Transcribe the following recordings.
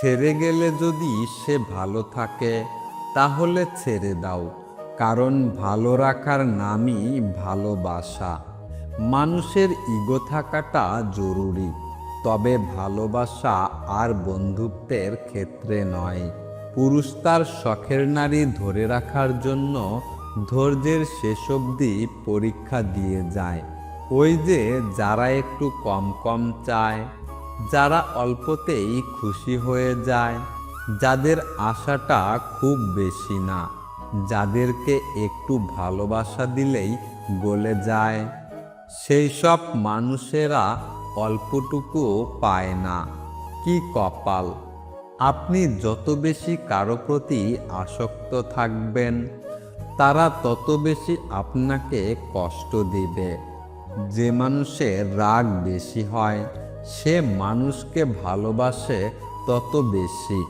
ছেড়ে গেলে যদি সে ভালো থাকে, তাহলে ছেড়ে দাও। কারণ ভালো রাখার নামই ভালোবাসা। মানুষের ইগো থাকাটা জরুরি। তবে ভালোবাসা আর বন্ধুত্বের ক্ষেত্রে নয়। পুরুষ তার শখের নারী ধরে রাখার জন্য ধৈর্যের শেষ অবধি পরীক্ষা দিয়ে যায়। ওই যে যারা একটু কম কম চায় যারা অল্পতেই খুশি হয়ে যায়, যাদের আশাটা খুব বেশি না, যাদেরকে একটু ভালোবাসা দিলেই গলে যায়। সেই সব মানুষেরা অল্পটুকু পায় না। কি কপাল! আপনি যত বেশি কারও প্রতি আসক্ত থাকবেন, তারা তত বেশি আপনাকে কষ্ট দেবে। যে মানুষের রাগ বেশি হয় সে মানুষকে ভালোবাসে তত বেশি,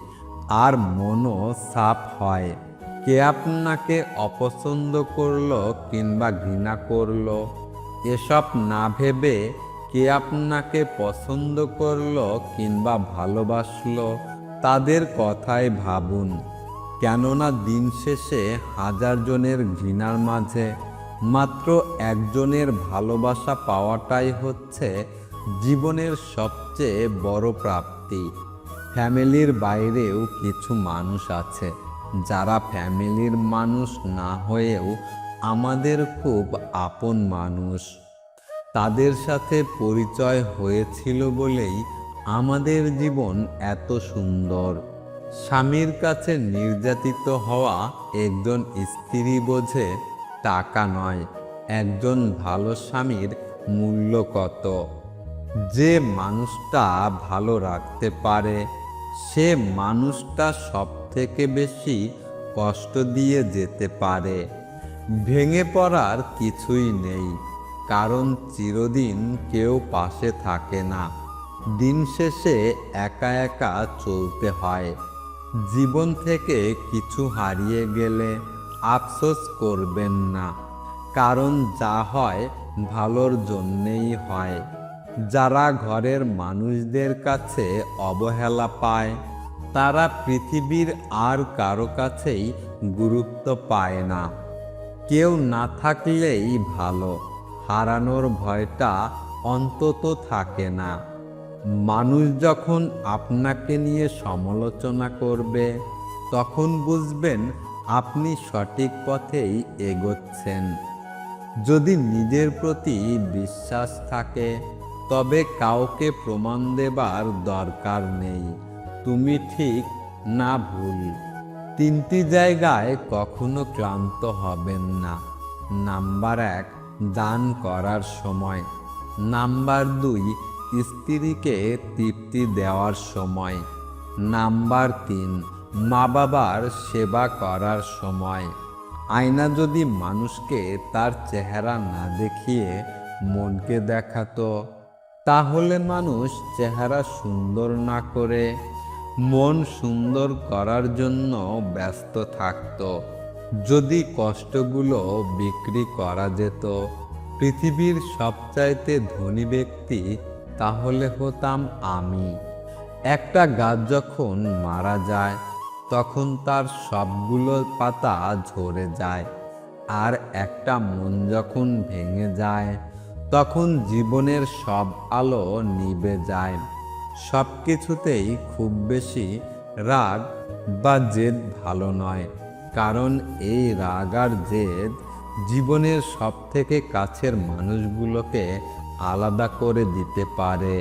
আর মনও সাফ হয়। কে আপনাকে অপছন্দ করল কিংবা ঘৃণা করল? এসব না ভেবে কে আপনাকে পছন্দ করল কিংবা ভালোবাসলো? তাদের কথাই ভাবুন। কেননা দিন শেষে হাজার জনের ঘৃণার মাঝে মাত্র একজনের ভালোবাসা পাওয়াটাই হচ্ছে জীবনের সবচেয়ে বড় প্রাপ্তি। ফ্যামিলির বাইরেও কিছু মানুষ আছে। যারা ফ্যামিলির মানুষ না হয়েও আমাদের খুব আপন মানুষ। তাদের সাথে পরিচয় হয়েছিল বলেই আমাদের জীবন এত সুন্দর। স্বামীর কাছে নির্যাতিত হওয়া একজন স্ত্রী বোঝে টাকা নয়, একজন ভালো স্বামীর মূল্য কত। যে মানুষটা ভালো রাখতে পারে, সে মানুষটা সব থেকে বেশি কষ্ট দিয়ে যেতে পারে। ভেঙে পড়ার কিছুই নেই, কারণ চিরদিন কেউ পাশে থাকে না। দিন শেষে একা একা চলতে হয়। জীবন থেকে কিছু হারিয়ে গেলে আফসোস করবেন না, কারণ যা হয় ভালোর জন্যেই হয়। যারা ঘরের মানুষদের কাছে অবহেলা পায়, তারা পৃথিবীর আর কারও কাছেই গুরুত্ব পায় না। কেউ না থাকলেই ভালো, হারানোর ভয়টা অন্তত থাকে না। মানুষ যখন আপনাকে নিয়ে সমালোচনা করবে, তখন বুঝবেন আপনি সঠিক পথেই এগোচ্ছেন। যদি নিজের প্রতি বিশ্বাস থাকে তবে কাউকে প্রমাণ দেবার দরকার নেই। তুমি ঠিক না ভুল। তিনটি জায়গায় কখনো ক্লান্ত হবেন না। নাম্বার এক, দান করার সময়। নাম্বার দুই, স্ত্রীকে তৃপ্তি দেওয়ার সময়। নাম্বার তিন মা বাবার সেবা করার সময়। আয়না যদি মানুষকে তার চেহারা না দেখিয়ে মনকে দেখাতো তাহলে মানুষ চেহারা সুন্দর না করে, মন সুন্দর করার জন্য ব্যস্ত থাকত। যদি কষ্টগুলো বিক্রি করা যেত, পৃথিবীর সবচাইতে ধনী ব্যক্তি তাহলে হতাম আমি। একটা গাছ যখন মারা যায়, তখন তার সবগুলো পাতা ঝরে যায়, আর একটা মন যখন ভেঙে যায় তখন জীবনের সব আলো নিবে যায়। সব কিছুতেই খুব বেশি রাগ বা জেদ ভালো নয়, কারণ এই রাগ আর জেদ জীবনের সব থেকে কাছের মানুষগুলোকে আলাদা করে দিতে পারে।